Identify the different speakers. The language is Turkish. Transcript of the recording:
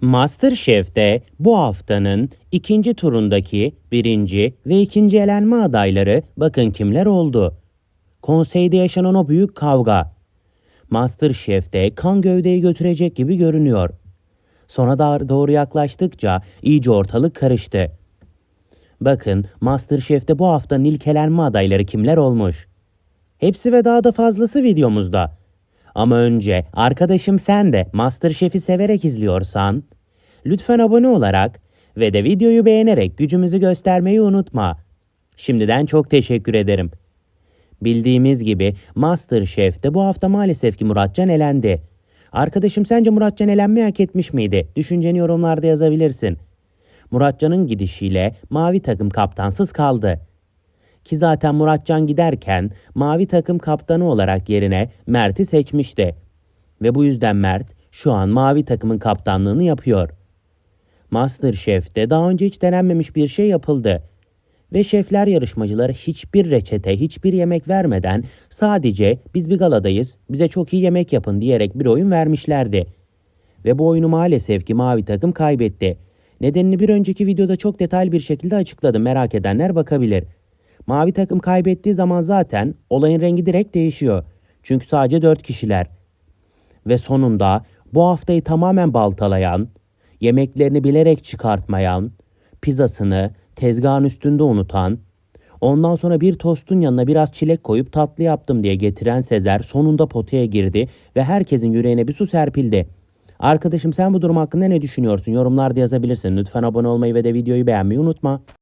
Speaker 1: MasterChef'te bu haftanın ikinci turundaki birinci ve ikinci elenme adayları bakın kimler oldu. Konseyde yaşanan o büyük kavga. MasterChef'te kan gövdeyi götürecek gibi görünüyor. Sona doğru yaklaştıkça iyice ortalık karıştı. Bakın MasterChef'te bu haftanın ilk elenme adayları kimler olmuş. Hepsi ve daha da fazlası videomuzda. Ama önce arkadaşım sen de MasterChef'i severek izliyorsan lütfen abone olarak ve de videoyu beğenerek gücümüzü göstermeyi unutma. Şimdiden çok teşekkür ederim. Bildiğimiz gibi MasterChef'te bu hafta maalesef ki Muratcan elendi. Arkadaşım sence Muratcan elenmeyi hak etmiş miydi? Düşünceni yorumlarda yazabilirsin. Muratcan'ın gidişiyle mavi takım kaptansız kaldı. Ki zaten Muratcan giderken mavi takım kaptanı olarak yerine Mert'i seçmişti. Ve bu yüzden Mert şu an mavi takımın kaptanlığını yapıyor. Masterchef'te daha önce hiç denenmemiş bir şey yapıldı. Ve şefler yarışmacılara hiçbir reçete, hiçbir yemek vermeden sadece biz bir galadayız, bize çok iyi yemek yapın diyerek bir oyun vermişlerdi. Ve bu oyunu maalesef ki mavi takım kaybetti. Nedenini bir önceki videoda çok detaylı bir şekilde açıkladım. Merak edenler bakabilir. Mavi takım kaybettiği zaman zaten olayın rengi direkt değişiyor. Çünkü sadece 4 kişiler. Ve sonunda bu haftayı tamamen baltalayan, yemeklerini bilerek çıkartmayan, pizzasını tezgahın üstünde unutan, ondan sonra bir tostun yanına biraz çilek koyup tatlı yaptım diye getiren Sezer sonunda potaya girdi ve herkesin yüreğine bir su serpildi. Arkadaşım sen bu durum hakkında ne düşünüyorsun? Yorumlarda yazabilirsin. Lütfen abone olmayı ve de videoyu beğenmeyi unutma.